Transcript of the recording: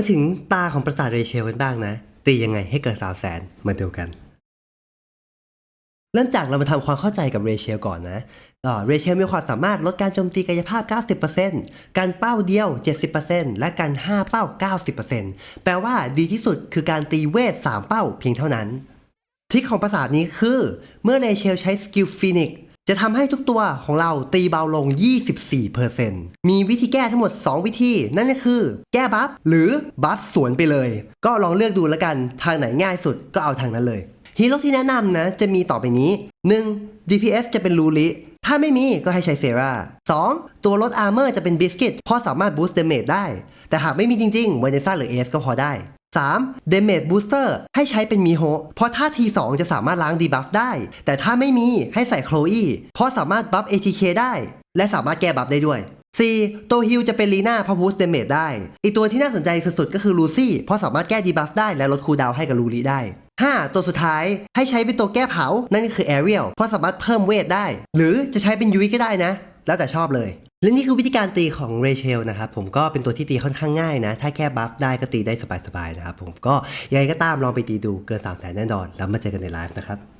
มาถึงตาของปราสาทเรเชลกันบ้างนะ ตียังไงให้เกิดสามแสนมาดูกัน เริ่มจากเรามาทำความเข้าใจกับเรเชลก่อนนะเรเชลมีความสามารถลดการโจมตีกายภาพ 90%การเป้าเดียว 70%และการ 5 เป้า 90%แปลว่าดีที่สุดคือการตีเวท 3 เป้าเพียงเท่านั้นทริคของปราสาทนี้คือ เมื่อเรเชลใช้สกิลฟินิก จะทำให้ทุกตัวของเราตีเบาลง 24%มีวิธีแก้ทั้งหมด 2 วิธี นั่นก็คือ แก้บัฟหรือบัฟสวนไปเลย ก็ลองเลือกดูแล้วกันทางไหนง่ายสุดก็เอาทางนั้นเลยฮีโร่ที่แนะนำนะ จะมีต่อไปนี้ 1. DPS จะเป็นลูริ ถ้าไม่มีก็ให้ใช้เซรา 2. ตัวลดอาร์เมอร์จะเป็นบิสกิตเพราะสามารถบูสต์เดเมจได้ แต่หากไม่มีจริงๆเวเนซ่าหรือเอสก็พอได้ 3. Damage Booster ให้ใช้เป็นมีโฮเพราะถ้า T2 จะสามารถล้างดีบัฟได้ แต่ถ้าไม่มีให้ใส่โคลอีเพราะสามารถบัฟ ATK ได้ และสามารถแก้บัฟได้ด้วย 4. ตัวฮิลจะเป็นลีน่าเพราะบูสต์เดเมจได้ อีกตัวที่น่าสนใจสุดๆ ก็คือลูซี่ เพราะสามารถแก้ดีบัฟได้และลดคูลดาวให้กับลูรีได้ 5. ตัวสุดท้ายให้ใช้เป็นตัวแก้เผา นั่นก็คือแอเรียลเพราะสามารถเพิ่มเวทได้ หรือจะใช้เป็นยุ้ยก็ได้นะ แล้วแต่ชอบเลย และนี่คือวิธีการตีของเรเชลนะครับผมก็เป็นตัวที่ตีค่อนข้างง่ายนะ ถ้าแค่บัฟได้ก็ตีได้สบายๆนะครับผมก็ยังไงก็ตามลองไปตีดูเกิน3 0 0 0 0 0แน่นอน แล้วมาเจอกันในไลฟ์นะครับ